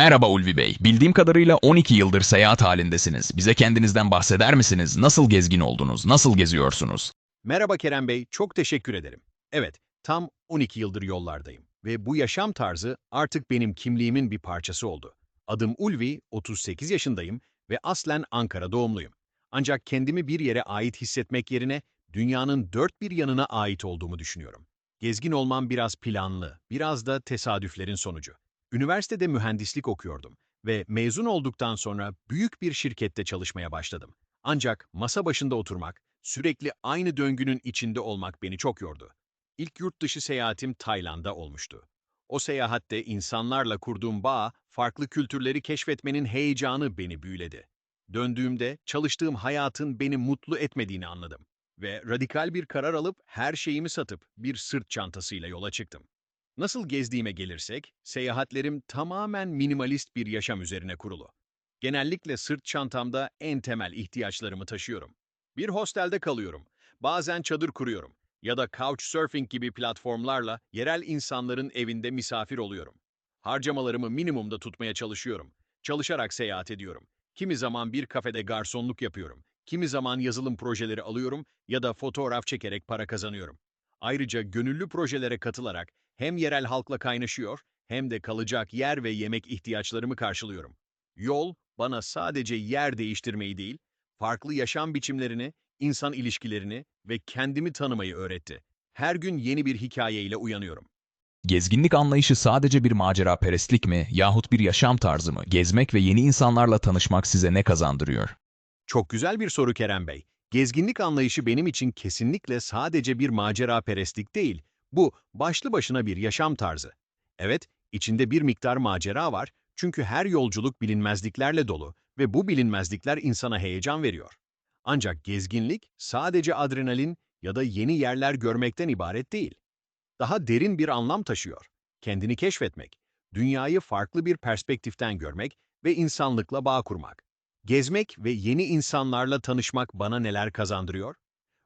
Merhaba Ulvi Bey. Bildiğim kadarıyla 12 yıldır seyahat halindesiniz. Bize kendinizden bahseder misiniz? Nasıl gezgin oldunuz? Nasıl geziyorsunuz? Merhaba Kerem Bey, çok teşekkür ederim. Evet, tam 12 yıldır yollardayım ve bu yaşam tarzı artık benim kimliğimin bir parçası oldu. Adım Ulvi, 38 yaşındayım ve aslen Ankara doğumluyum. Ancak kendimi bir yere ait hissetmek yerine dünyanın dört bir yanına ait olduğumu düşünüyorum. Gezgin olmam biraz planlı, biraz da tesadüflerin sonucu. Üniversitede mühendislik okuyordum ve mezun olduktan sonra büyük bir şirkette çalışmaya başladım. Ancak masa başında oturmak, sürekli aynı döngünün içinde olmak beni çok yordu. İlk yurt dışı seyahatim Tayland'a olmuştu. O seyahatte insanlarla kurduğum bağ, farklı kültürleri keşfetmenin heyecanı beni büyüledi. Döndüğümde çalıştığım hayatın beni mutlu etmediğini anladım ve radikal bir karar alıp her şeyimi satıp bir sırt çantasıyla yola çıktım. Nasıl gezdiğime gelirsek, seyahatlerim tamamen minimalist bir yaşam üzerine kurulu. Genellikle sırt çantamda en temel ihtiyaçlarımı taşıyorum. Bir hostelde kalıyorum, bazen çadır kuruyorum ya da couchsurfing gibi platformlarla yerel insanların evinde misafir oluyorum. Harcamalarımı minimumda tutmaya çalışıyorum. Çalışarak seyahat ediyorum. Kimi zaman bir kafede garsonluk yapıyorum. Kimi zaman yazılım projeleri alıyorum ya da fotoğraf çekerek para kazanıyorum. Ayrıca gönüllü projelere katılarak hem yerel halkla kaynaşıyor hem de kalacak yer ve yemek ihtiyaçlarımı karşılıyorum. Yol bana sadece yer değiştirmeyi değil, farklı yaşam biçimlerini, insan ilişkilerini ve kendimi tanımayı öğretti. Her gün yeni bir hikayeyle uyanıyorum. Gezginlik anlayışı sadece bir macera perestlik mi yahut bir yaşam tarzı mı? Gezmek ve yeni insanlarla tanışmak size ne kazandırıyor? Çok güzel bir soru Kerem Bey. Gezginlik anlayışı benim için kesinlikle sadece bir macera perestlik değil, bu başlı başına bir yaşam tarzı. Evet, içinde bir miktar macera var çünkü her yolculuk bilinmezliklerle dolu ve bu bilinmezlikler insana heyecan veriyor. Ancak gezginlik sadece adrenalin ya da yeni yerler görmekten ibaret değil. Daha derin bir anlam taşıyor. Kendini keşfetmek, dünyayı farklı bir perspektiften görmek ve insanlıkla bağ kurmak. Gezmek ve yeni insanlarla tanışmak bana neler kazandırıyor?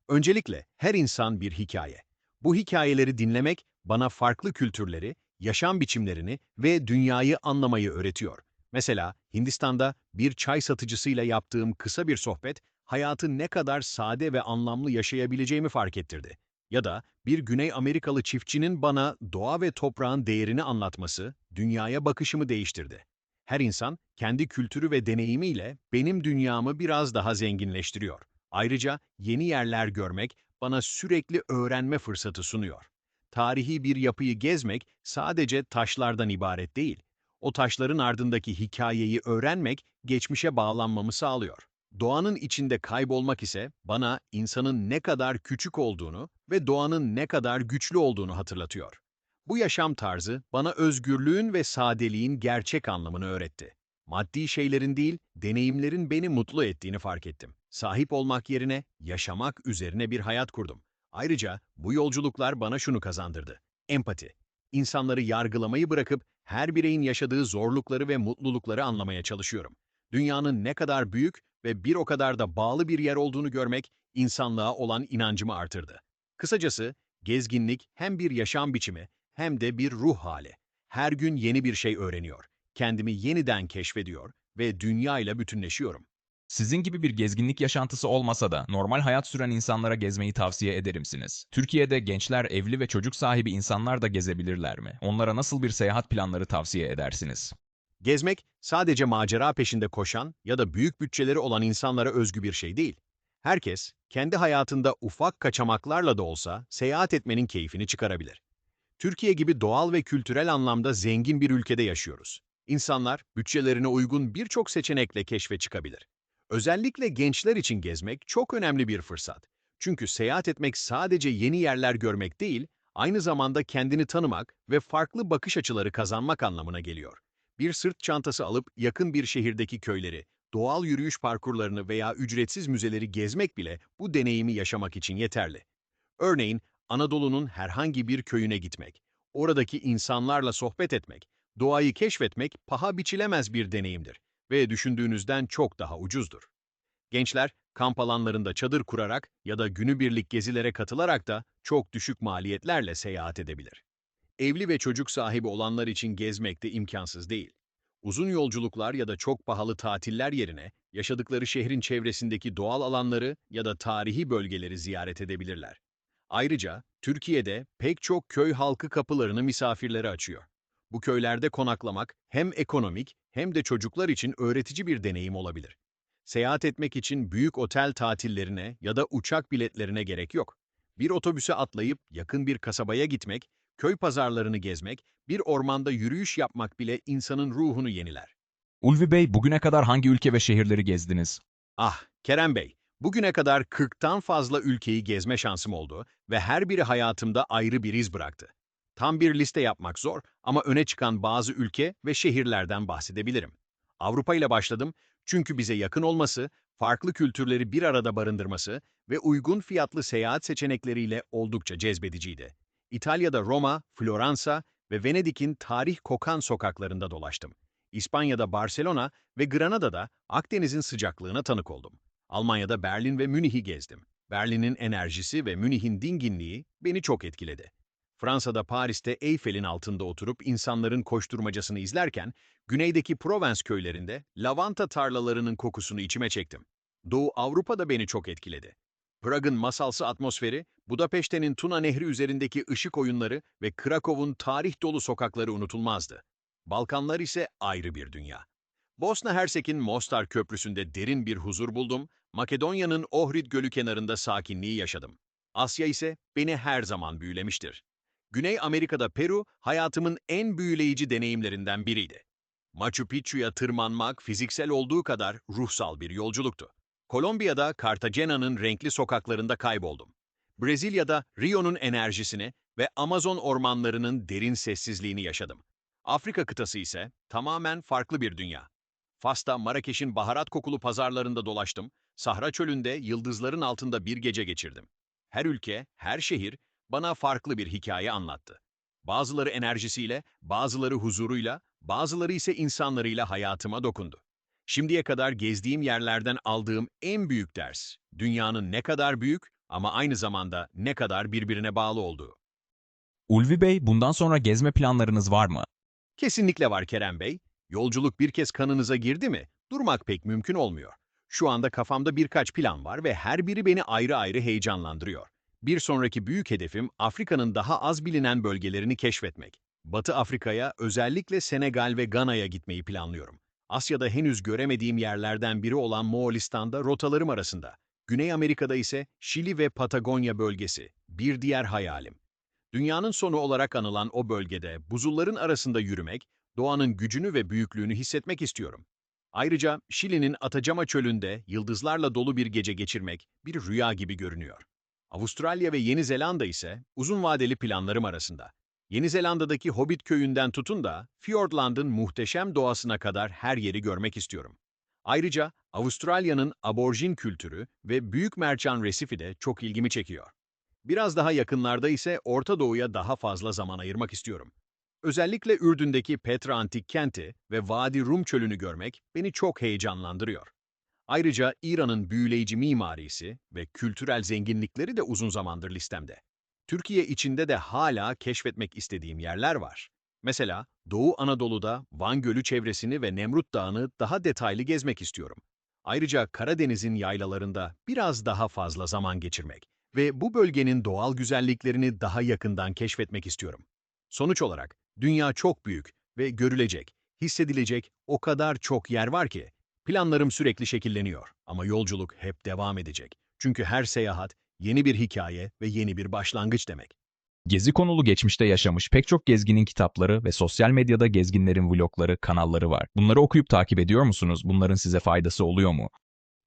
Öncelikle her insan bir hikaye. Bu hikayeleri dinlemek bana farklı kültürleri, yaşam biçimlerini ve dünyayı anlamayı öğretiyor. Mesela Hindistan'da bir çay satıcısıyla yaptığım kısa bir sohbet, hayatı ne kadar sade ve anlamlı yaşayabileceğimi fark ettirdi. Ya da bir Güney Amerikalı çiftçinin bana doğa ve toprağın değerini anlatması, dünyaya bakışımı değiştirdi. Her insan kendi kültürü ve deneyimiyle benim dünyamı biraz daha zenginleştiriyor. Ayrıca yeni yerler görmek bana sürekli öğrenme fırsatı sunuyor. Tarihi bir yapıyı gezmek sadece taşlardan ibaret değil. O taşların ardındaki hikayeyi öğrenmek geçmişe bağlanmamı sağlıyor. Doğanın içinde kaybolmak ise bana insanın ne kadar küçük olduğunu ve doğanın ne kadar güçlü olduğunu hatırlatıyor. Bu yaşam tarzı bana özgürlüğün ve sadeliğin gerçek anlamını öğretti. Maddi şeylerin değil, deneyimlerin beni mutlu ettiğini fark ettim. Sahip olmak yerine yaşamak üzerine bir hayat kurdum. Ayrıca bu yolculuklar bana şunu kazandırdı. Empati. İnsanları yargılamayı bırakıp her bireyin yaşadığı zorlukları ve mutlulukları anlamaya çalışıyorum. Dünyanın ne kadar büyük ve bir o kadar da bağlı bir yer olduğunu görmek insanlığa olan inancımı artırdı. Kısacası gezginlik hem bir yaşam biçimi hem de bir ruh hali. Her gün yeni bir şey öğreniyor, kendimi yeniden keşfediyor ve dünyayla bütünleşiyorum. Sizin gibi bir gezginlik yaşantısı olmasa da normal hayat süren insanlara gezmeyi tavsiye ederimsiniz. Türkiye'de gençler evli ve çocuk sahibi insanlar da gezebilirler mi? Onlara nasıl bir seyahat planları tavsiye edersiniz? Gezmek sadece macera peşinde koşan ya da büyük bütçeleri olan insanlara özgü bir şey değil. Herkes kendi hayatında ufak kaçamaklarla da olsa seyahat etmenin keyfini çıkarabilir. Türkiye gibi doğal ve kültürel anlamda zengin bir ülkede yaşıyoruz. İnsanlar bütçelerine uygun birçok seçenekle keşfe çıkabilir. Özellikle gençler için gezmek çok önemli bir fırsat. Çünkü seyahat etmek sadece yeni yerler görmek değil, aynı zamanda kendini tanımak ve farklı bakış açıları kazanmak anlamına geliyor. Bir sırt çantası alıp yakın bir şehirdeki köyleri, doğal yürüyüş parkurlarını veya ücretsiz müzeleri gezmek bile bu deneyimi yaşamak için yeterli. Örneğin Anadolu'nun herhangi bir köyüne gitmek, oradaki insanlarla sohbet etmek, doğayı keşfetmek paha biçilemez bir deneyimdir ve düşündüğünüzden çok daha ucuzdur. Gençler, kamp alanlarında çadır kurarak ya da günübirlik gezilere katılarak da çok düşük maliyetlerle seyahat edebilir. Evli ve çocuk sahibi olanlar için gezmek de imkansız değil. Uzun yolculuklar ya da çok pahalı tatiller yerine yaşadıkları şehrin çevresindeki doğal alanları ya da tarihi bölgeleri ziyaret edebilirler. Ayrıca Türkiye'de pek çok köy halkı kapılarını misafirlere açıyor. Bu köylerde konaklamak hem ekonomik hem de çocuklar için öğretici bir deneyim olabilir. Seyahat etmek için büyük otel tatillerine ya da uçak biletlerine gerek yok. Bir otobüse atlayıp yakın bir kasabaya gitmek, köy pazarlarını gezmek, bir ormanda yürüyüş yapmak bile insanın ruhunu yeniler. Ulvi Bey, bugüne kadar hangi ülke ve şehirleri gezdiniz? Ah, Kerem Bey, bugüne kadar 40'tan fazla ülkeyi gezme şansım oldu ve her biri hayatımda ayrı bir iz bıraktı. Tam bir liste yapmak zor ama öne çıkan bazı ülke ve şehirlerden bahsedebilirim. Avrupa ile başladım çünkü bize yakın olması, farklı kültürleri bir arada barındırması ve uygun fiyatlı seyahat seçenekleriyle oldukça cezbediciydi. İtalya'da Roma, Floransa ve Venedik'in tarih kokan sokaklarında dolaştım. İspanya'da Barcelona ve Granada'da Akdeniz'in sıcaklığına tanık oldum. Almanya'da Berlin ve Münih'i gezdim. Berlin'in enerjisi ve Münih'in dinginliği beni çok etkiledi. Fransa'da Paris'te Eyfel'in altında oturup insanların koşturmacasını izlerken, güneydeki Provence köylerinde lavanta tarlalarının kokusunu içime çektim. Doğu Avrupa da beni çok etkiledi. Prag'ın masalsı atmosferi, Budapeşte'nin Tuna Nehri üzerindeki ışık oyunları ve Krakow'un tarih dolu sokakları unutulmazdı. Balkanlar ise ayrı bir dünya. Bosna Hersek'in Mostar Köprüsü'nde derin bir huzur buldum, Makedonya'nın Ohrid Gölü kenarında sakinliği yaşadım. Asya ise beni her zaman büyülemiştir. Güney Amerika'da Peru, hayatımın en büyüleyici deneyimlerinden biriydi. Machu Picchu'ya tırmanmak fiziksel olduğu kadar ruhsal bir yolculuktu. Kolombiya'da Cartagena'nın renkli sokaklarında kayboldum. Brezilya'da Rio'nun enerjisini ve Amazon ormanlarının derin sessizliğini yaşadım. Afrika kıtası ise tamamen farklı bir dünya. Fas'ta Marrakeş'in baharat kokulu pazarlarında dolaştım, Sahra çölünde yıldızların altında bir gece geçirdim. Her ülke, her şehir bana farklı bir hikaye anlattı. Bazıları enerjisiyle, bazıları huzuruyla, bazıları ise insanlarıyla hayatıma dokundu. Şimdiye kadar gezdiğim yerlerden aldığım en büyük ders, dünyanın ne kadar büyük ama aynı zamanda ne kadar birbirine bağlı olduğu. Ulvi Bey, bundan sonra gezme planlarınız var mı? Kesinlikle var Kerem Bey. Yolculuk bir kez kanınıza girdi mi, durmak pek mümkün olmuyor. Şu anda kafamda birkaç plan var ve her biri beni ayrı ayrı heyecanlandırıyor. Bir sonraki büyük hedefim Afrika'nın daha az bilinen bölgelerini keşfetmek. Batı Afrika'ya, özellikle Senegal ve Gana'ya gitmeyi planlıyorum. Asya'da henüz göremediğim yerlerden biri olan Moğolistan'da rotalarım arasında. Güney Amerika'da ise Şili ve Patagonya bölgesi, bir diğer hayalim. Dünyanın sonu olarak anılan o bölgede buzulların arasında yürümek, doğanın gücünü ve büyüklüğünü hissetmek istiyorum. Ayrıca Şili'nin Atacama çölünde yıldızlarla dolu bir gece geçirmek bir rüya gibi görünüyor. Avustralya ve Yeni Zelanda ise uzun vadeli planlarım arasında. Yeni Zelanda'daki Hobbit köyünden tutun da Fiordland'ın muhteşem doğasına kadar her yeri görmek istiyorum. Ayrıca Avustralya'nın aborjin kültürü ve Büyük Mercan Resifi de çok ilgimi çekiyor. Biraz daha yakınlarda ise Orta Doğu'ya daha fazla zaman ayırmak istiyorum. Özellikle Ürdün'deki Petra Antik Kenti ve Vadi Rum Çölü'nü görmek beni çok heyecanlandırıyor. Ayrıca İran'ın büyüleyici mimarisi ve kültürel zenginlikleri de uzun zamandır listemde. Türkiye içinde de hala keşfetmek istediğim yerler var. Mesela Doğu Anadolu'da Van Gölü çevresini ve Nemrut Dağı'nı daha detaylı gezmek istiyorum. Ayrıca Karadeniz'in yaylalarında biraz daha fazla zaman geçirmek ve bu bölgenin doğal güzelliklerini daha yakından keşfetmek istiyorum. Sonuç olarak dünya çok büyük ve görülecek, hissedilecek o kadar çok yer var ki planlarım sürekli şekilleniyor ama yolculuk hep devam edecek. Çünkü her seyahat yeni bir hikaye ve yeni bir başlangıç demek. Gezi konulu geçmişte yaşamış pek çok gezginin kitapları ve sosyal medyada gezginlerin vlogları, kanalları var. Bunları okuyup takip ediyor musunuz? Bunların size faydası oluyor mu?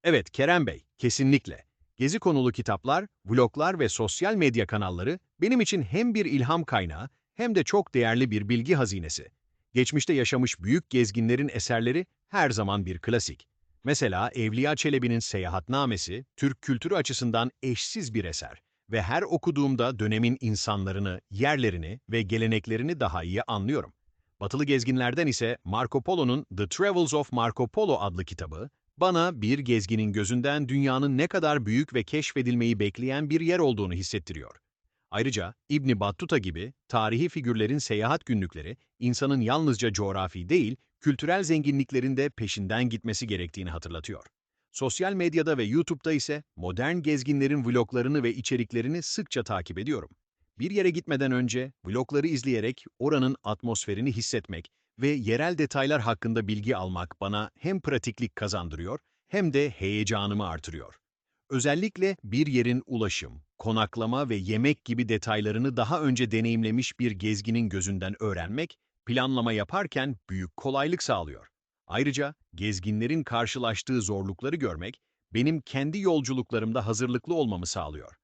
Evet Kerem Bey, kesinlikle. Gezi konulu kitaplar, vloglar ve sosyal medya kanalları benim için hem bir ilham kaynağı hem de çok değerli bir bilgi hazinesi. Geçmişte yaşamış büyük gezginlerin eserleri her zaman bir klasik. Mesela Evliya Çelebi'nin Seyahatnamesi, Türk kültürü açısından eşsiz bir eser ve her okuduğumda dönemin insanlarını, yerlerini ve geleneklerini daha iyi anlıyorum. Batılı gezginlerden ise Marco Polo'nun The Travels of Marco Polo adlı kitabı, bana bir gezginin gözünden dünyanın ne kadar büyük ve keşfedilmeyi bekleyen bir yer olduğunu hissettiriyor. Ayrıca İbni Battuta gibi tarihi figürlerin seyahat günlükleri, insanın yalnızca coğrafi değil, kültürel zenginliklerin de peşinden gitmesi gerektiğini hatırlatıyor. Sosyal medyada ve YouTube'da ise modern gezginlerin vloglarını ve içeriklerini sıkça takip ediyorum. Bir yere gitmeden önce vlogları izleyerek oranın atmosferini hissetmek ve yerel detaylar hakkında bilgi almak bana hem pratiklik kazandırıyor hem de heyecanımı artırıyor. Özellikle bir yerin ulaşım, konaklama ve yemek gibi detaylarını daha önce deneyimlemiş bir gezginin gözünden öğrenmek, planlama yaparken büyük kolaylık sağlıyor. Ayrıca gezginlerin karşılaştığı zorlukları görmek, benim kendi yolculuklarımda hazırlıklı olmamı sağlıyor.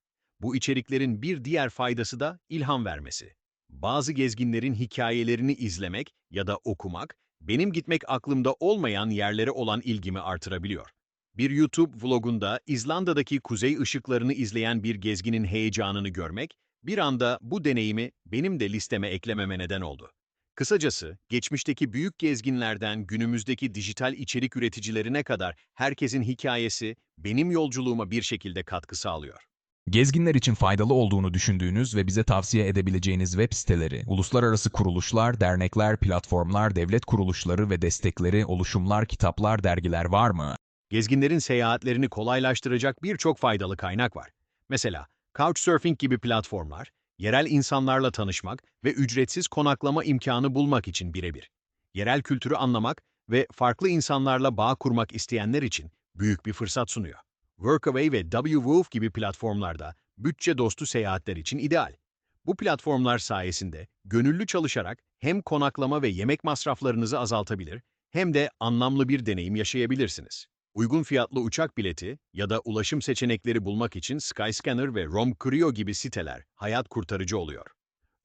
Bu içeriklerin bir diğer faydası da ilham vermesi. Bazı gezginlerin hikayelerini izlemek ya da okumak, benim gitmek aklımda olmayan yerlere olan ilgimi artırabiliyor. Bir YouTube vlogunda İzlanda'daki kuzey ışıklarını izleyen bir gezginin heyecanını görmek, bir anda bu deneyimi benim de listeme eklememe neden oldu. Kısacası, geçmişteki büyük gezginlerden günümüzdeki dijital içerik üreticilerine kadar herkesin hikayesi benim yolculuğuma bir şekilde katkı sağlıyor. Gezginler için faydalı olduğunu düşündüğünüz ve bize tavsiye edebileceğiniz web siteleri, uluslararası kuruluşlar, dernekler, platformlar, devlet kuruluşları ve destekleri, oluşumlar, kitaplar, dergiler var mı? Gezginlerin seyahatlerini kolaylaştıracak birçok faydalı kaynak var. Mesela Couchsurfing gibi platformlar, yerel insanlarla tanışmak ve ücretsiz konaklama imkanı bulmak için birebir. Yerel kültürü anlamak ve farklı insanlarla bağ kurmak isteyenler için büyük bir fırsat sunuyor. Workaway ve WWOOF gibi platformlarda bütçe dostu seyahatler için ideal. Bu platformlar sayesinde gönüllü çalışarak hem konaklama ve yemek masraflarınızı azaltabilir hem de anlamlı bir deneyim yaşayabilirsiniz. Uygun fiyatlı uçak bileti ya da ulaşım seçenekleri bulmak için Skyscanner ve Romkryo gibi siteler hayat kurtarıcı oluyor.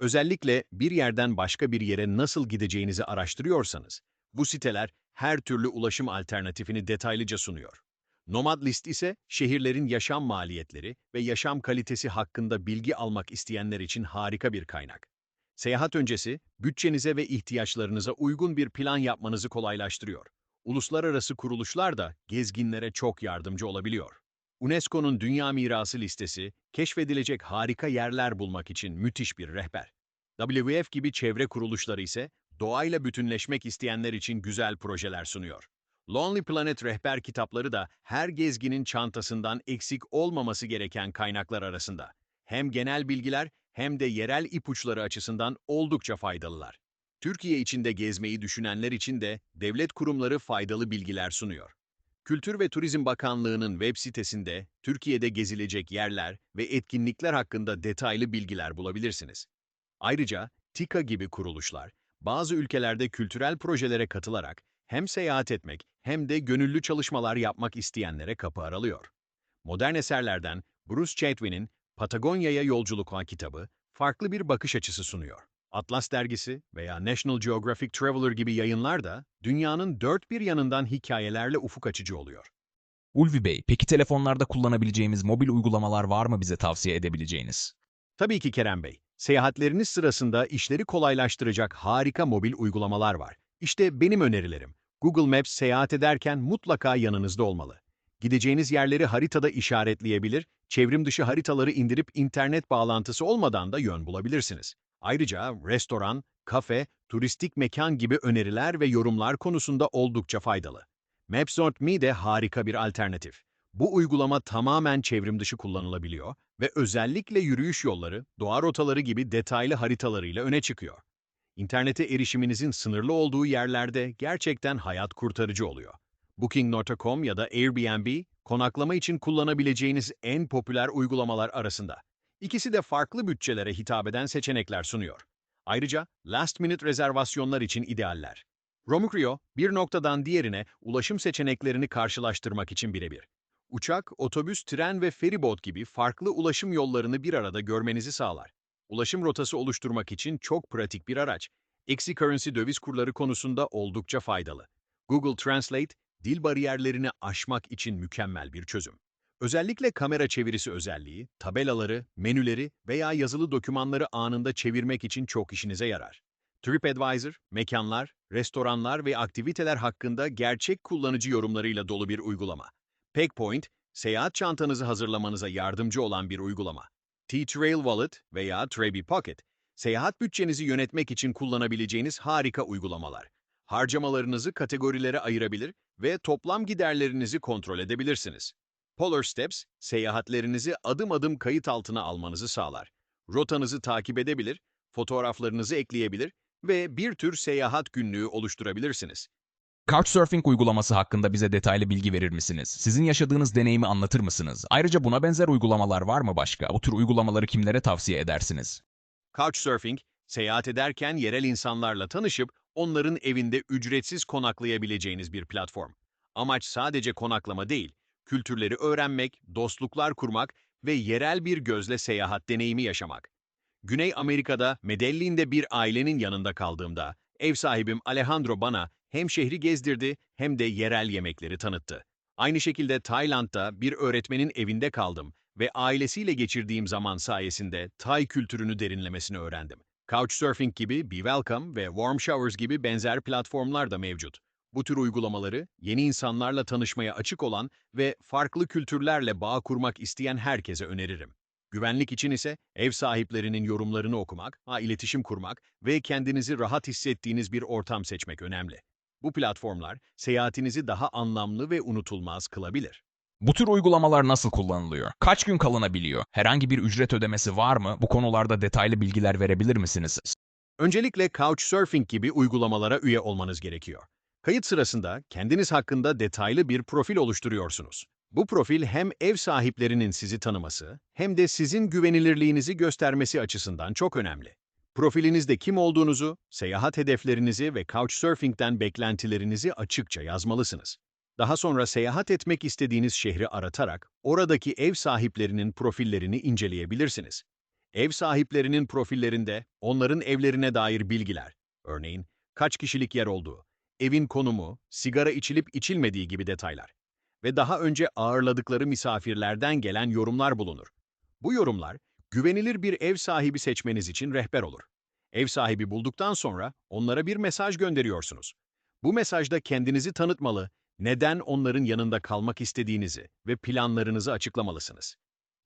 Özellikle bir yerden başka bir yere nasıl gideceğinizi araştırıyorsanız, bu siteler her türlü ulaşım alternatifini detaylıca sunuyor. Nomad List ise şehirlerin yaşam maliyetleri ve yaşam kalitesi hakkında bilgi almak isteyenler için harika bir kaynak. Seyahat öncesi bütçenize ve ihtiyaçlarınıza uygun bir plan yapmanızı kolaylaştırıyor. Uluslararası kuruluşlar da gezginlere çok yardımcı olabiliyor. UNESCO'nun Dünya Mirası listesi, keşfedilecek harika yerler bulmak için müthiş bir rehber. WWF gibi çevre kuruluşları ise doğayla bütünleşmek isteyenler için güzel projeler sunuyor. Lonely Planet rehber kitapları da her gezginin çantasından eksik olmaması gereken kaynaklar arasında. Hem genel bilgiler hem de yerel ipuçları açısından oldukça faydalılar. Türkiye içinde gezmeyi düşünenler için de devlet kurumları faydalı bilgiler sunuyor. Kültür ve Turizm Bakanlığı'nın web sitesinde Türkiye'de gezilecek yerler ve etkinlikler hakkında detaylı bilgiler bulabilirsiniz. Ayrıca TİKA gibi kuruluşlar, bazı ülkelerde kültürel projelere katılarak hem seyahat etmek hem de gönüllü çalışmalar yapmak isteyenlere kapı aralıyor. Modern eserlerden Bruce Chatwin'in Patagonya'ya Yolculuk kitabı farklı bir bakış açısı sunuyor. Atlas dergisi veya National Geographic Traveler gibi yayınlar da dünyanın dört bir yanından hikayelerle ufuk açıcı oluyor. Ulvi Bey, peki telefonlarda kullanabileceğimiz mobil uygulamalar var mı bize tavsiye edebileceğiniz? Tabii ki Kerem Bey, seyahatleriniz sırasında işleri kolaylaştıracak harika mobil uygulamalar var. İşte benim önerilerim. Google Maps seyahat ederken mutlaka yanınızda olmalı. Gideceğiniz yerleri haritada işaretleyebilir, çevrim dışı haritaları indirip internet bağlantısı olmadan da yön bulabilirsiniz. Ayrıca restoran, kafe, turistik mekan gibi öneriler ve yorumlar konusunda oldukça faydalı. Maps.me de harika bir alternatif. Bu uygulama tamamen çevrim dışı kullanılabiliyor ve özellikle yürüyüş yolları, doğa rotaları gibi detaylı haritalarıyla öne çıkıyor. İnternete erişiminizin sınırlı olduğu yerlerde gerçekten hayat kurtarıcı oluyor. Booking.com ya da Airbnb, konaklama için kullanabileceğiniz en popüler uygulamalar arasında. İkisi de farklı bütçelere hitap eden seçenekler sunuyor. Ayrıca last minute rezervasyonlar için idealler. Romukrio, bir noktadan diğerine ulaşım seçeneklerini karşılaştırmak için birebir. Uçak, otobüs, tren ve feribot gibi farklı ulaşım yollarını bir arada görmenizi sağlar. Ulaşım rotası oluşturmak için çok pratik bir araç. Eksi currency döviz kurları konusunda oldukça faydalı. Google Translate, dil bariyerlerini aşmak için mükemmel bir çözüm. Özellikle kamera çevirisi özelliği, tabelaları, menüleri veya yazılı dokümanları anında çevirmek için çok işinize yarar. TripAdvisor, mekanlar, restoranlar ve aktiviteler hakkında gerçek kullanıcı yorumlarıyla dolu bir uygulama. Packpoint, seyahat çantanızı hazırlamanıza yardımcı olan bir uygulama. T-Trail Wallet veya Trebi Pocket, seyahat bütçenizi yönetmek için kullanabileceğiniz harika uygulamalar. Harcamalarınızı kategorilere ayırabilir ve toplam giderlerinizi kontrol edebilirsiniz. Polar Steps, seyahatlerinizi adım adım kayıt altına almanızı sağlar. Rotanızı takip edebilir, fotoğraflarınızı ekleyebilir ve bir tür seyahat günlüğü oluşturabilirsiniz. Couchsurfing uygulaması hakkında bize detaylı bilgi verir misiniz? Sizin yaşadığınız deneyimi anlatır mısınız? Ayrıca buna benzer uygulamalar var mı başka? Bu tür uygulamaları kimlere tavsiye edersiniz? Couchsurfing, seyahat ederken yerel insanlarla tanışıp onların evinde ücretsiz konaklayabileceğiniz bir platform. Amaç sadece konaklama değil, kültürleri öğrenmek, dostluklar kurmak ve yerel bir gözle seyahat deneyimi yaşamak. Güney Amerika'da Medellin'de bir ailenin yanında kaldığımda, ev sahibim Alejandro bana hem şehri gezdirdi hem de yerel yemekleri tanıttı. Aynı şekilde Tayland'da bir öğretmenin evinde kaldım ve ailesiyle geçirdiğim zaman sayesinde Tay kültürünü derinlemesine öğrendim. Couchsurfing gibi Be Welcome ve Warm Showers gibi benzer platformlar da mevcut. Bu tür uygulamaları yeni insanlarla tanışmaya açık olan ve farklı kültürlerle bağ kurmak isteyen herkese öneririm. Güvenlik için ise ev sahiplerinin yorumlarını okumak, ha, iletişim kurmak ve kendinizi rahat hissettiğiniz bir ortam seçmek önemli. Bu platformlar seyahatinizi daha anlamlı ve unutulmaz kılabilir. Bu tür uygulamalar nasıl kullanılıyor? Kaç gün kalınabiliyor? Herhangi bir ücret ödemesi var mı? Bu konularda detaylı bilgiler verebilir misiniz? Öncelikle Couchsurfing gibi uygulamalara üye olmanız gerekiyor. Kayıt sırasında kendiniz hakkında detaylı bir profil oluşturuyorsunuz. Bu profil hem ev sahiplerinin sizi tanıması hem de sizin güvenilirliğinizi göstermesi açısından çok önemli. Profilinizde kim olduğunuzu, seyahat hedeflerinizi ve Couchsurfing'den beklentilerinizi açıkça yazmalısınız. Daha sonra seyahat etmek istediğiniz şehri aratarak oradaki ev sahiplerinin profillerini inceleyebilirsiniz. Ev sahiplerinin profillerinde onların evlerine dair bilgiler, örneğin kaç kişilik yer olduğu, evin konumu, sigara içilip içilmediği gibi detaylar ve daha önce ağırladıkları misafirlerden gelen yorumlar bulunur. Bu yorumlar, güvenilir bir ev sahibi seçmeniz için rehber olur. Ev sahibi bulduktan sonra onlara bir mesaj gönderiyorsunuz. Bu mesajda kendinizi tanıtmalı, neden onların yanında kalmak istediğinizi ve planlarınızı açıklamalısınız.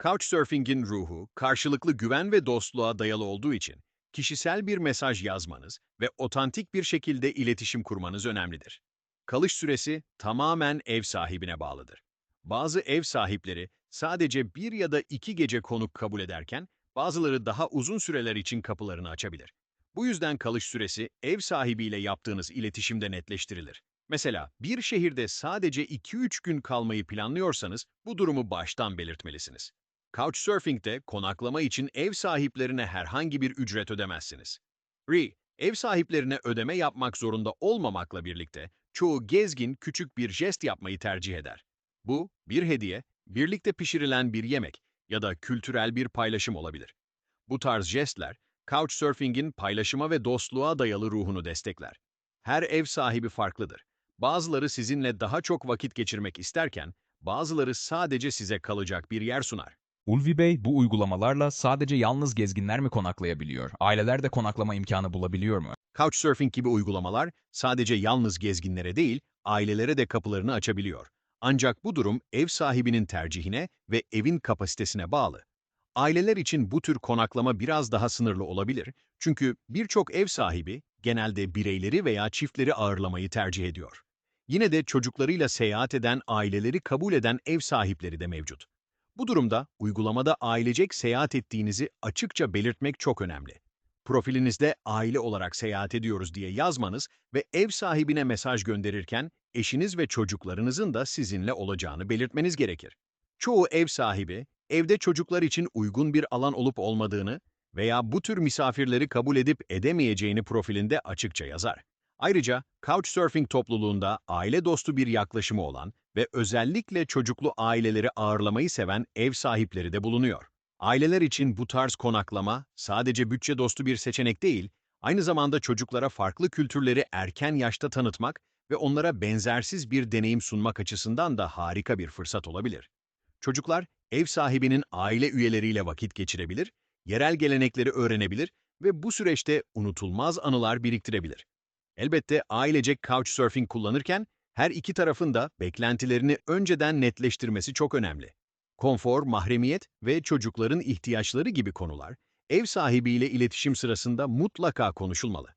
Couchsurfing'in ruhu, karşılıklı güven ve dostluğa dayalı olduğu için kişisel bir mesaj yazmanız ve otantik bir şekilde iletişim kurmanız önemlidir. Kalış süresi tamamen ev sahibine bağlıdır. Bazı ev sahipleri sadece bir ya da iki gece konuk kabul ederken, bazıları daha uzun süreler için kapılarını açabilir. Bu yüzden kalış süresi ev sahibiyle yaptığınız iletişimde netleştirilir. Mesela bir şehirde sadece 2-3 gün kalmayı planlıyorsanız bu durumu baştan belirtmelisiniz. Couchsurfing'de konaklama için ev sahiplerine herhangi bir ücret ödemezsiniz. Re, ev sahiplerine ödeme yapmak zorunda olmamakla birlikte çoğu gezgin küçük bir jest yapmayı tercih eder. Bu, bir hediye, birlikte pişirilen bir yemek ya da kültürel bir paylaşım olabilir. Bu tarz jestler, Couchsurfing'in paylaşıma ve dostluğa dayalı ruhunu destekler. Her ev sahibi farklıdır. Bazıları sizinle daha çok vakit geçirmek isterken, bazıları sadece size kalacak bir yer sunar. Ulvi Bey, bu uygulamalarla sadece yalnız gezginler mi konaklayabiliyor? Aileler de konaklama imkanı bulabiliyor mu? Couchsurfing gibi uygulamalar sadece yalnız gezginlere değil, ailelere de kapılarını açabiliyor. Ancak bu durum ev sahibinin tercihine ve evin kapasitesine bağlı. Aileler için bu tür konaklama biraz daha sınırlı olabilir çünkü birçok ev sahibi genelde bireyleri veya çiftleri ağırlamayı tercih ediyor. Yine de çocuklarıyla seyahat eden aileleri kabul eden ev sahipleri de mevcut. Bu durumda uygulamada ailecek seyahat ettiğinizi açıkça belirtmek çok önemli. Profilinizde aile olarak seyahat ediyoruz diye yazmanız ve ev sahibine mesaj gönderirken eşiniz ve çocuklarınızın da sizinle olacağını belirtmeniz gerekir. Çoğu ev sahibi, evde çocuklar için uygun bir alan olup olmadığını veya bu tür misafirleri kabul edip edemeyeceğini profilinde açıkça yazar. Ayrıca Couchsurfing topluluğunda aile dostu bir yaklaşımı olan ve özellikle çocuklu aileleri ağırlamayı seven ev sahipleri de bulunuyor. Aileler için bu tarz konaklama sadece bütçe dostu bir seçenek değil, aynı zamanda çocuklara farklı kültürleri erken yaşta tanıtmak ve onlara benzersiz bir deneyim sunmak açısından da harika bir fırsat olabilir. Çocuklar, ev sahibinin aile üyeleriyle vakit geçirebilir, yerel gelenekleri öğrenebilir ve bu süreçte unutulmaz anılar biriktirebilir. Elbette ailecek Couchsurfing kullanırken her iki tarafın da beklentilerini önceden netleştirmesi çok önemli. Konfor, mahremiyet ve çocukların ihtiyaçları gibi konular ev sahibiyle iletişim sırasında mutlaka konuşulmalı.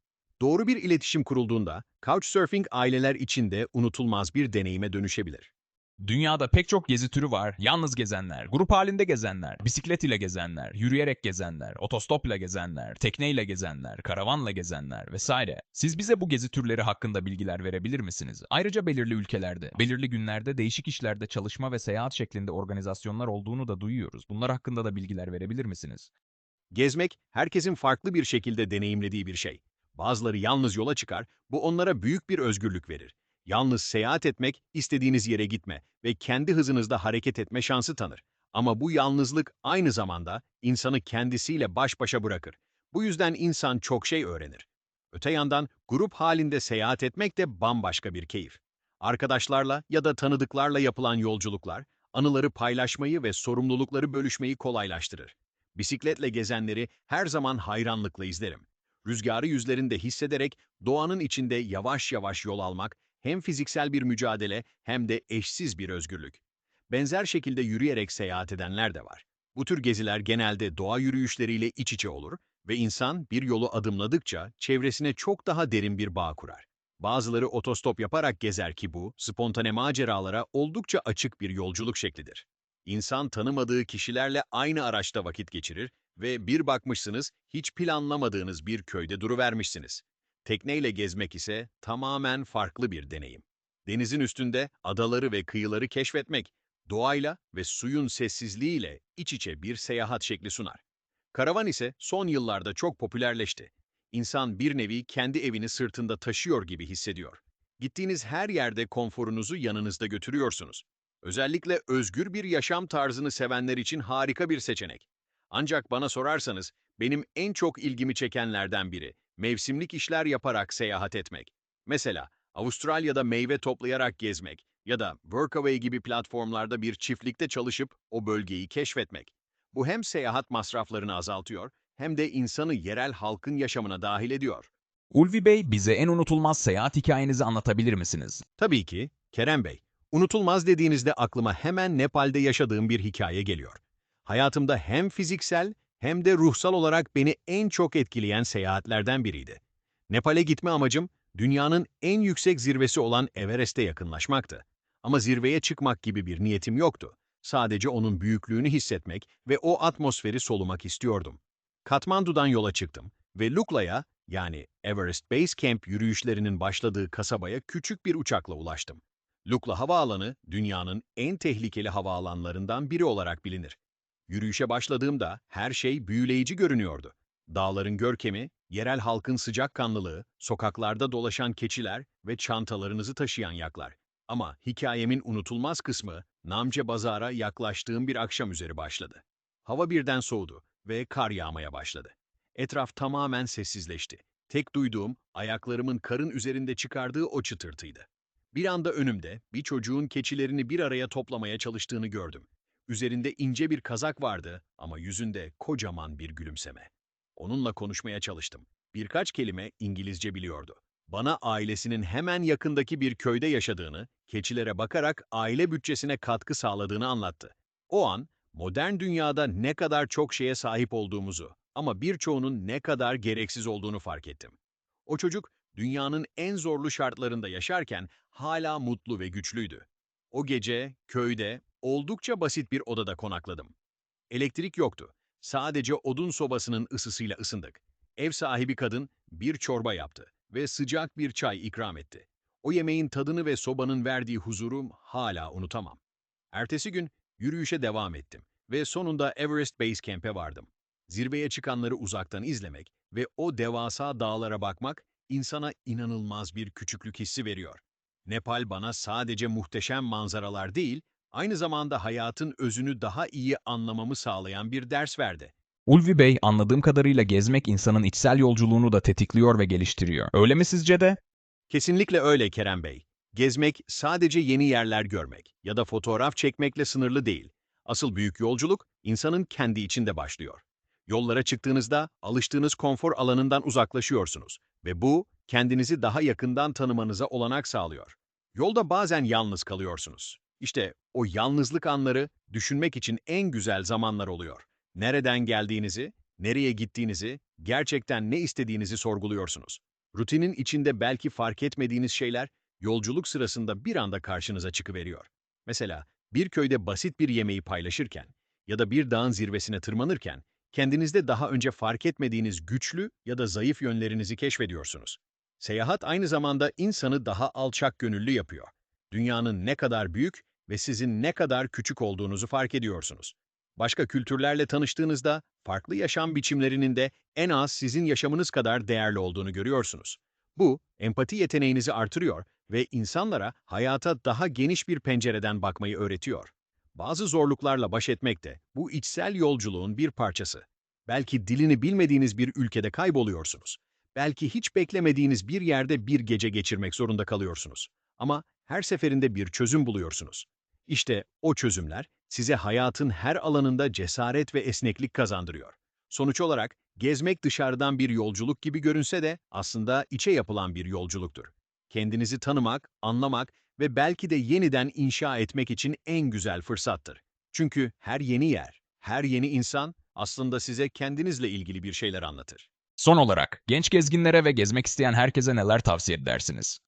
Doğru bir iletişim kurulduğunda Couchsurfing aileler için de unutulmaz bir deneyime dönüşebilir. Dünyada pek çok gezi türü var. Yalnız gezenler, grup halinde gezenler, bisiklet ile gezenler, yürüyerek gezenler, otostopla gezenler, tekneyle gezenler, karavanla gezenler vesaire. Siz bize bu gezi türleri hakkında bilgiler verebilir misiniz? Ayrıca belirli ülkelerde, belirli günlerde değişik işlerde çalışma ve seyahat şeklinde organizasyonlar olduğunu da duyuyoruz. Bunlar hakkında da bilgiler verebilir misiniz? Gezmek, herkesin farklı bir şekilde deneyimlediği bir şey. Bazıları yalnız yola çıkar, bu onlara büyük bir özgürlük verir. Yalnız seyahat etmek, istediğiniz yere gitme ve kendi hızınızda hareket etme şansı tanır. Ama bu yalnızlık aynı zamanda insanı kendisiyle baş başa bırakır. Bu yüzden insan çok şey öğrenir. Öte yandan grup halinde seyahat etmek de bambaşka bir keyif. Arkadaşlarla ya da tanıdıklarla yapılan yolculuklar, anıları paylaşmayı ve sorumlulukları bölüşmeyi kolaylaştırır. Bisikletle gezenleri her zaman hayranlıkla izlerim. Rüzgarı yüzlerinde hissederek doğanın içinde yavaş yavaş yol almak hem fiziksel bir mücadele hem de eşsiz bir özgürlük. Benzer şekilde yürüyerek seyahat edenler de var. Bu tür geziler genelde doğa yürüyüşleriyle iç içe olur ve insan bir yolu adımladıkça çevresine çok daha derin bir bağ kurar. Bazıları otostop yaparak gezer ki bu, spontane maceralara oldukça açık bir yolculuk şeklidir. İnsan tanımadığı kişilerle aynı araçta vakit geçirir ve bir bakmışsınız hiç planlamadığınız bir köyde duruvermişsiniz. Tekneyle gezmek ise tamamen farklı bir deneyim. Denizin üstünde adaları ve kıyıları keşfetmek, doğayla ve suyun sessizliğiyle iç içe bir seyahat şekli sunar. Karavan ise son yıllarda çok popülerleşti. İnsan bir nevi kendi evini sırtında taşıyor gibi hissediyor. Gittiğiniz her yerde konforunuzu yanınızda götürüyorsunuz. Özellikle özgür bir yaşam tarzını sevenler için harika bir seçenek. Ancak bana sorarsanız benim en çok ilgimi çekenlerden biri mevsimlik işler yaparak seyahat etmek. Mesela Avustralya'da meyve toplayarak gezmek ya da Workaway gibi platformlarda bir çiftlikte çalışıp o bölgeyi keşfetmek. Bu hem seyahat masraflarını azaltıyor hem de insanı yerel halkın yaşamına dahil ediyor. Ulvi Bey, bize en unutulmaz seyahat hikayenizi anlatabilir misiniz? Tabii ki Kerem Bey. Unutulmaz dediğinizde aklıma hemen Nepal'de yaşadığım bir hikaye geliyor. Hayatımda hem fiziksel hem de ruhsal olarak beni en çok etkileyen seyahatlerden biriydi. Nepal'e gitme amacım dünyanın en yüksek zirvesi olan Everest'e yakınlaşmaktı. Ama zirveye çıkmak gibi bir niyetim yoktu. Sadece onun büyüklüğünü hissetmek ve o atmosferi solumak istiyordum. Katmandu'dan yola çıktım ve Lukla'ya yani Everest Base Camp yürüyüşlerinin başladığı kasabaya küçük bir uçakla ulaştım. Lukla Havaalanı dünyanın en tehlikeli havaalanlarından biri olarak bilinir. Yürüyüşe başladığımda her şey büyüleyici görünüyordu. Dağların görkemi, yerel halkın sıcakkanlılığı, sokaklarda dolaşan keçiler ve çantalarınızı taşıyan yaklar. Ama hikayemin unutulmaz kısmı Namce Bazar'a yaklaştığım bir akşam üzeri başladı. Hava birden soğudu ve kar yağmaya başladı. Etraf tamamen sessizleşti. Tek duyduğum ayaklarımın karın üzerinde çıkardığı o çıtırtıydı. Bir anda önümde bir çocuğun keçilerini bir araya toplamaya çalıştığını gördüm. Üzerinde ince bir kazak vardı ama yüzünde kocaman bir gülümseme. Onunla konuşmaya çalıştım. Birkaç kelime İngilizce biliyordu. Bana ailesinin hemen yakındaki bir köyde yaşadığını, keçilere bakarak aile bütçesine katkı sağladığını anlattı. O an modern dünyada ne kadar çok şeye sahip olduğumuzu ama birçoğunun ne kadar gereksiz olduğunu fark ettim. O çocuk dünyanın en zorlu şartlarında yaşarken hala mutlu ve güçlüydü. O gece köyde oldukça basit bir odada konakladım. Elektrik yoktu. Sadece odun sobasının ısısıyla ısındık. Ev sahibi kadın bir çorba yaptı ve sıcak bir çay ikram etti. O yemeğin tadını ve sobanın verdiği huzuru hala unutamam. Ertesi gün yürüyüşe devam ettim ve sonunda Everest Base Camp'e vardım. Zirveye çıkanları uzaktan izlemek ve o devasa dağlara bakmak insana inanılmaz bir küçüklük hissi veriyor. Nepal bana sadece muhteşem manzaralar değil, aynı zamanda hayatın özünü daha iyi anlamamı sağlayan bir ders verdi. Ulvi Bey, anladığım kadarıyla gezmek insanın içsel yolculuğunu da tetikliyor ve geliştiriyor. Öyle mi sizce de? Kesinlikle öyle Kerem Bey. Gezmek sadece yeni yerler görmek ya da fotoğraf çekmekle sınırlı değil. Asıl büyük yolculuk insanın kendi içinde başlıyor. Yollara çıktığınızda alıştığınız konfor alanından uzaklaşıyorsunuz ve bu kendinizi daha yakından tanımanıza olanak sağlıyor. Yolda bazen yalnız kalıyorsunuz. İşte o yalnızlık anları düşünmek için en güzel zamanlar oluyor. Nereden geldiğinizi, nereye gittiğinizi, gerçekten ne istediğinizi sorguluyorsunuz. Rutinin içinde belki fark etmediğiniz şeyler yolculuk sırasında bir anda karşınıza çıkıveriyor. Mesela bir köyde basit bir yemeği paylaşırken ya da bir dağın zirvesine tırmanırken kendinizde daha önce fark etmediğiniz güçlü ya da zayıf yönlerinizi keşfediyorsunuz. Seyahat aynı zamanda insanı daha alçak gönüllü yapıyor. Dünyanın ne kadar büyük ve sizin ne kadar küçük olduğunuzu fark ediyorsunuz. Başka kültürlerle tanıştığınızda farklı yaşam biçimlerinin de en az sizin yaşamınız kadar değerli olduğunu görüyorsunuz. Bu, empati yeteneğinizi artırıyor ve insanlara hayata daha geniş bir pencereden bakmayı öğretiyor. Bazı zorluklarla baş etmek de bu içsel yolculuğun bir parçası. Belki dilini bilmediğiniz bir ülkede kayboluyorsunuz. Belki hiç beklemediğiniz bir yerde bir gece geçirmek zorunda kalıyorsunuz. Ama her seferinde bir çözüm buluyorsunuz. İşte o çözümler size hayatın her alanında cesaret ve esneklik kazandırıyor. Sonuç olarak gezmek dışarıdan bir yolculuk gibi görünse de aslında içe yapılan bir yolculuktur. Kendinizi tanımak, anlamak ve belki de yeniden inşa etmek için en güzel fırsattır. Çünkü her yeni yer, her yeni insan aslında size kendinizle ilgili bir şeyler anlatır. Son olarak, genç gezginlere ve gezmek isteyen herkese neler tavsiye edersiniz?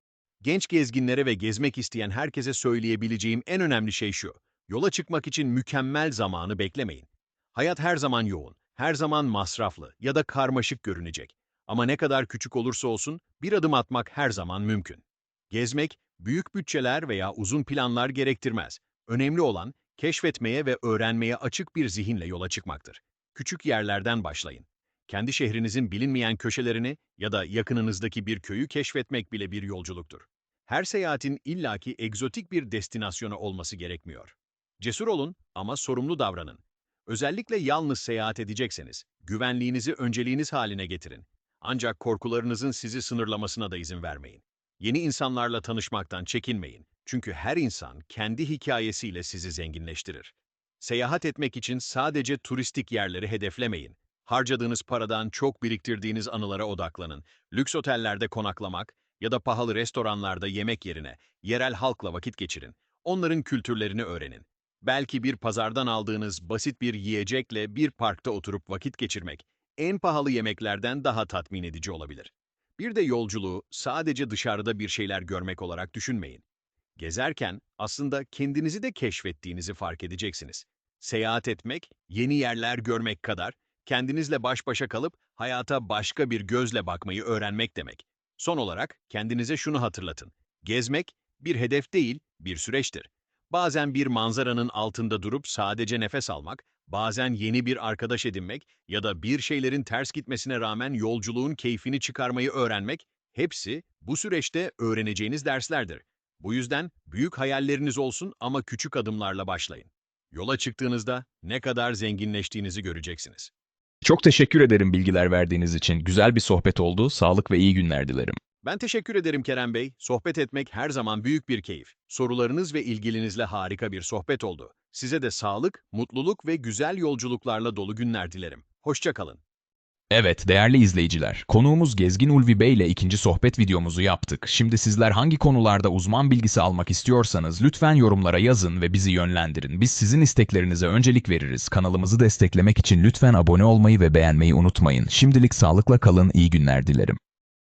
Genç gezginlere ve gezmek isteyen herkese söyleyebileceğim en önemli şey şu. Yola çıkmak için mükemmel zamanı beklemeyin. Hayat her zaman yoğun, her zaman masraflı ya da karmaşık görünecek. Ama ne kadar küçük olursa olsun bir adım atmak her zaman mümkün. Gezmek, büyük bütçeler veya uzun planlar gerektirmez. Önemli olan keşfetmeye ve öğrenmeye açık bir zihinle yola çıkmaktır. Küçük yerlerden başlayın. Kendi şehrinizin bilinmeyen köşelerini ya da yakınınızdaki bir köyü keşfetmek bile bir yolculuktur. Her seyahatin illaki egzotik bir destinasyonu olması gerekmiyor. Cesur olun ama sorumlu davranın. Özellikle yalnız seyahat edecekseniz, güvenliğinizi önceliğiniz haline getirin. Ancak korkularınızın sizi sınırlamasına da izin vermeyin. Yeni insanlarla tanışmaktan çekinmeyin. Çünkü her insan kendi hikayesiyle sizi zenginleştirir. Seyahat etmek için sadece turistik yerleri hedeflemeyin. Harcadığınız paradan çok biriktirdiğiniz anılara odaklanın. Lüks otellerde konaklamak ya da pahalı restoranlarda yemek yerine yerel halkla vakit geçirin. Onların kültürlerini öğrenin. Belki bir pazardan aldığınız basit bir yiyecekle bir parkta oturup vakit geçirmek en pahalı yemeklerden daha tatmin edici olabilir. Bir de yolculuğu sadece dışarıda bir şeyler görmek olarak düşünmeyin. Gezerken aslında kendinizi de keşfettiğinizi fark edeceksiniz. Seyahat etmek, yeni yerler görmek kadar kendinizle baş başa kalıp hayata başka bir gözle bakmayı öğrenmek demek. Son olarak kendinize şunu hatırlatın. Gezmek bir hedef değil, bir süreçtir. Bazen bir manzaranın altında durup sadece nefes almak, bazen yeni bir arkadaş edinmek ya da bir şeylerin ters gitmesine rağmen yolculuğun keyfini çıkarmayı öğrenmek, hepsi bu süreçte öğreneceğiniz derslerdir. Bu yüzden büyük hayalleriniz olsun ama küçük adımlarla başlayın. Yola çıktığınızda ne kadar zenginleştiğinizi göreceksiniz. Çok teşekkür ederim bilgiler verdiğiniz için. Güzel bir sohbet oldu. Sağlık ve iyi günler dilerim. Ben teşekkür ederim Kerem Bey. Sohbet etmek her zaman büyük bir keyif. Sorularınız ve ilgilinizle harika bir sohbet oldu. Size de sağlık, mutluluk ve güzel yolculuklarla dolu günler dilerim. Hoşça kalın. Evet değerli izleyiciler, konuğumuz Gezgin Ulvi Bey ile ikinci sohbet videomuzu yaptık. Şimdi sizler hangi konularda uzman bilgisi almak istiyorsanız lütfen yorumlara yazın ve bizi yönlendirin. Biz sizin isteklerinize öncelik veririz. Kanalımızı desteklemek için lütfen abone olmayı ve beğenmeyi unutmayın. Şimdilik sağlıkla kalın, iyi günler dilerim.